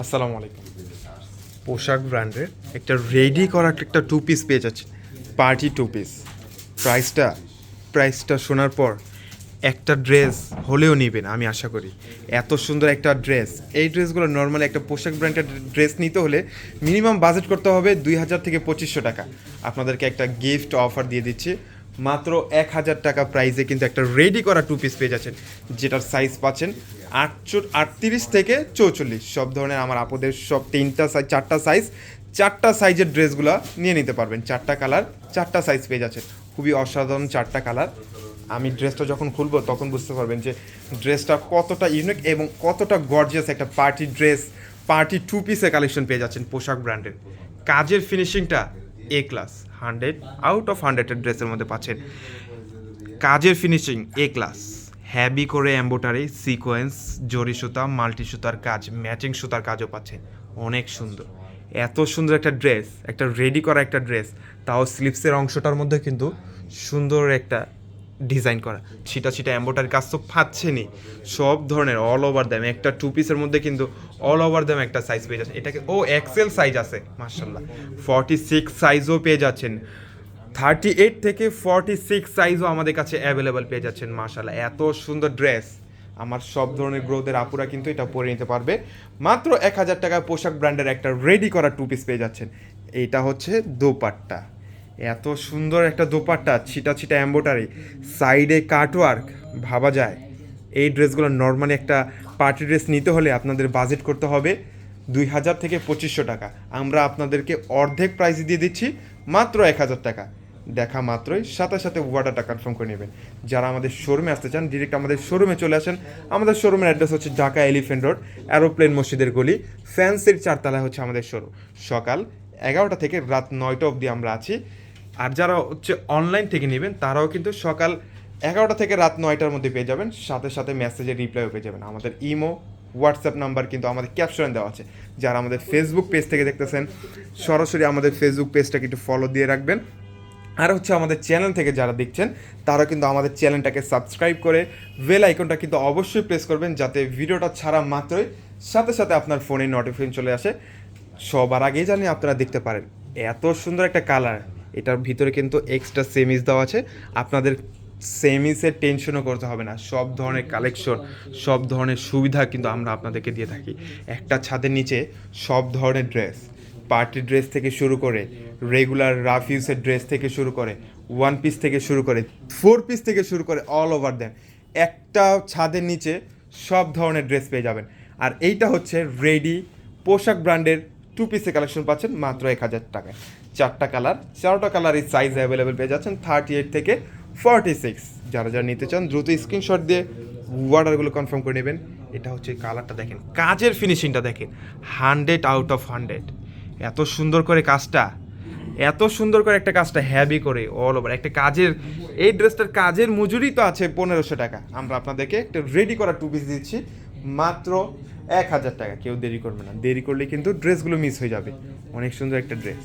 আসসালামু আলাইকুম। পোশাক ব্র্যান্ডের একটা রেডি করা একটা টু পিস পেয়ে যাচ্ছে। পার্টি টু পিস প্রাইসটা প্রাইসটা শোনার পর একটা ড্রেস হলেও নেবেন, আমি আশা করি। এত সুন্দর একটা ড্রেস এই ড্রেসগুলো নর্মালি একটা পোশাক ব্র্যান্ডের ড্রেস নিতে হলে মিনিমাম বাজেট করতে হবে দুই হাজার থেকে পঁচিশশো টাকা। আপনাদেরকে একটা গিফট অফার দিয়ে দিচ্ছি। মাত্র এক হাজার টাকা প্রাইসে কিন্তু একটা রেডি করা টু পিস পেয়ে যাচ্ছেন, যেটার সাইজ পাচ্ছেন আটচো আটত্রিশ থেকে চৌচল্লিশ। সব ধরনের আমার আপদের সব তিনটা সাইজ চারটা সাইজ চারটা সাইজের ড্রেসগুলো নিয়ে নিতে পারবেন। চারটা কালার চারটা সাইজ পেয়ে যাচ্ছেন। খুবই অসাধারণ চারটা কালার আমি ড্রেসটা যখন খুলবো তখন বুঝতে পারবেন যে ড্রেসটা কতটা ইউনিক এবং কতটা গর্জিয়াস একটা পার্টি ড্রেস পার্টি টু পিসে কালেকশন পেয়ে যাচ্ছেন পোশাক ব্র্যান্ডের কাজের ফিনিশিংটা A class hundred out of হান্ড্রেডের ড্রেসের মধ্যে পাচ্ছেন। কাজের ফিনিশিং এ ক্লাস হ্যাবি করে এম্বোটারি সিকোয়েন্স জরি সুতা মাল্টি সুতার কাজ ম্যাচিং সুতার কাজও পাচ্ছেন। অনেক সুন্দর। এত সুন্দর একটা ড্রেস একটা রেডি করা একটা ড্রেস তাও স্লিপসের অংশটার মধ্যে কিন্তু সুন্দর একটা ডিজাইন করা। ছিটা ছিটা এম্বোটারি কাজ তো পাচ্ছেনই। সব ধরনের অল ওভার দ্যাম একটা টু পিসের মধ্যে কিন্তু অল ওভার দ্যাম একটা সাইজ পেয়ে যাচ্ছেন। এটাকে, ও এক্সেল সাইজ আছে মার্শাল্লাহ ফর্টি সিক্স সাইজও পেয়ে যাচ্ছেন। থার্টি এইট থেকে ফর্টি সিক্স সাইজও আমাদের কাছে অ্যাভেলেবেল পেয়ে যাচ্ছেন মার্শাল্লাহ এত সুন্দর ড্রেস আমার সব ধরনের গ্রোথের আপুরা কিন্তু এটা পরে নিতে পারবে। মাত্র এক হাজার টাকায় পোশাক ব্র্যান্ডের একটা রেডি করা টু পিস পেয়ে যাচ্ছেন। এইটা হচ্ছে দোপাট্টা। এত সুন্দর একটা দোপাট্টা, ছিটা ছিটা এম্বোটারি সাইডে কাটওয়ার্ক ভাবা যায়। এই ড্রেসগুলো নর্মালি একটা পার্টি ড্রেস নিতে হলে আপনাদের বাজেট করতে হবে দুই হাজার থেকে পঁচিশশো টাকা। আমরা আপনাদেরকে অর্ধেক প্রাইস দিয়ে দিচ্ছি, মাত্র এক হাজার টাকা। দেখা মাত্রই, সাথে সাথে ওয়াটারটা কনফার্ম করে নেবেন। যারা আমাদের শোরুমে আসতে চান ডিরেক্ট আমাদের শোরুমে চলে আসেন। আমাদের শোরুমের অ্যাড্রেস হচ্ছে ঢাকা এলিফেন্ট রোড অ্যারোপ্লেন মসজিদের গলি ফ্যান্সির চারতলায় হচ্ছে আমাদের শোরুম সকাল এগারোটা থেকে রাত নয়টা অবধি আমরা আছি। আর যারা হচ্ছে অনলাইন থেকে নেবেন, তারাও কিন্তু সকাল এগারোটা থেকে রাত নয়টার মধ্যে পেয়ে যাবেন। সাথে সাথে মেসেজের রিপ্লাইও পেয়ে যাবেন। আমাদের ইমো হোয়াটসঅ্যাপ নাম্বার কিন্তু আমাদের ক্যাপশনে দেওয়া আছে। যারা আমাদের ফেসবুক পেজ থেকে দেখতেছেন, সরাসরি আমাদের ফেসবুক পেজটাকে একটু ফলো দিয়ে রাখবেন। আর হচ্ছে আমাদের চ্যানেল থেকে যারা দেখছেন তারা কিন্তু আমাদের চ্যানেলটাকে সাবস্ক্রাইব করে বেল আইকনটা কিন্তু অবশ্যই প্রেস করবেন, যাতে ভিডিওটা ছাড়া মাত্রই সাথে সাথে আপনার ফোনে নোটিফিকেশন চলে আসে। সবার আগেই জানি আপনারা দেখতে পারেন। এত সুন্দর একটা কালার এটার ভিতরে কিন্তু এক্সট্রা সেমিস দেওয়া আছে। আপনাদের সেমিসের টেনশনও করতে হবে না। সব ধরনের কালেকশন সব ধরনের সুবিধা কিন্তু আমরা আপনাদেরকে দিয়ে থাকি। একটা ছাদের নিচে সব ধরনের ড্রেস পার্টি ড্রেস থেকে শুরু করে রেগুলার রাফ ইউসের ড্রেস থেকে শুরু করে ওয়ান পিস থেকে শুরু করে ফোর পিস থেকে শুরু করে অল ওভার দেন একটা ছাদের নিচে সব ধরনের ড্রেস পেয়ে যাবেন। আর এইটা হচ্ছে রেডি পোশাক ব্র্যান্ডের টু পিসে কালেকশন পাচ্ছেন মাত্র এক হাজার টাকায়। চারটা কালার, চারটা কালারের সাইজ অ্যাভেলেবেল পেয়ে যাচ্ছেন থার্টি এইট থেকে ফর্টি সিক্স যারা যারা নিতে চান, দ্রুত স্ক্রিনশট দিয়ে অর্ডারগুলো কনফার্ম করে নেবেন। এটা হচ্ছে কালারটা দেখেন, কাজের ফিনিশিংটা দেখেন। হান্ড্রেড আউট অফ হান্ড্রেড এত সুন্দর করে কাজটা, এত সুন্দর করে একটা কাজটা হ্যাভি করে অল ওভার একটা কাজের, এই ড্রেসটার কাজের মজুরি তো আছে পনেরোশো টাকা। আমরা আপনাদেরকে একটা রেডি করা টু পিস দিচ্ছি, মাত্র এক হাজার টাকা। কেউ দেরি করবে না। দেরি করলে কিন্তু ড্রেসগুলো মিস হয়ে যাবে। অনেক সুন্দর একটা ড্রেস